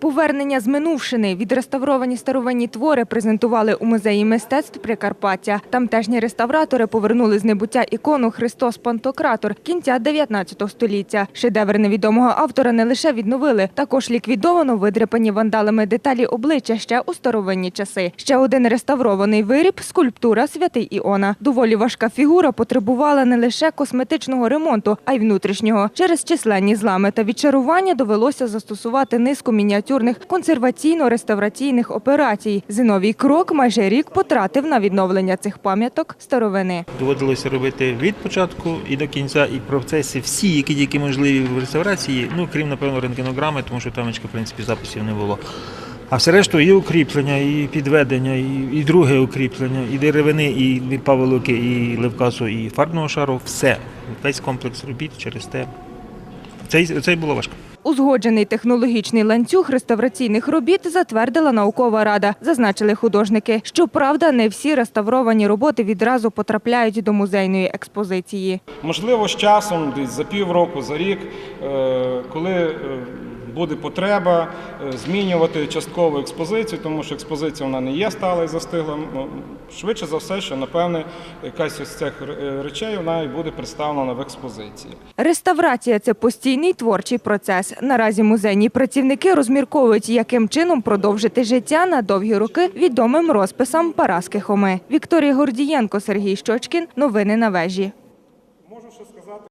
Повернення з минувшини відреставровані старовинні твори презентували у музеї мистецтв Прикарпаття. Тамтешні реставратори повернули з небуття ікону Христос Пантократор кінця 19 століття. Шедевр невідомого автора не лише відновили, також ліквідовано видряпані вандалами деталі обличчя ще у старовинні часи. Ще один реставрований виріб скульптура Святий Іона. Доволі важка фігура потребувала не лише косметичного ремонту, а й внутрішнього. Через численні злами та відчарування довелося застосувати низку мініатюрних консерваційно-реставраційних операцій. Зиновій крок майже рік потратив на відновлення цих пам'яток старовини. Доводилося робити від початку і до кінця, і процеси всі, які тільки можливі в реставрації, ну крім напевно рентгенограми, тому що там, в принципі, записів не було. А все решту і укріплення, і підведення, і, і друге укріплення, і деревини, і паволоки, і левкасу, і фарбного шару. Все. Весь комплекс робіт через те. Це, це було важко. Узгоджений технологічний ланцюг реставраційних робіт затвердила наукова рада, зазначили художники. Щоправда, не всі реставровані роботи відразу потрапляють до музейної експозиції. Можливо, з часом, десь за півроку, за рік, е, коли е, буде потреба е, змінювати часткову експозицію, тому що експозиція вона не є стала і застигла. Швидше за все, що напевне якась із цих е, речей вона і буде представлена в експозиції. Реставрація це постійний творчий процес. Наразі музейні працівники розмірковують, яким чином продовжити життя на довгі роки відомим розписам Параски Хоми. Вікторія Гордієнко, Сергій Щочкін. Новини на вежі.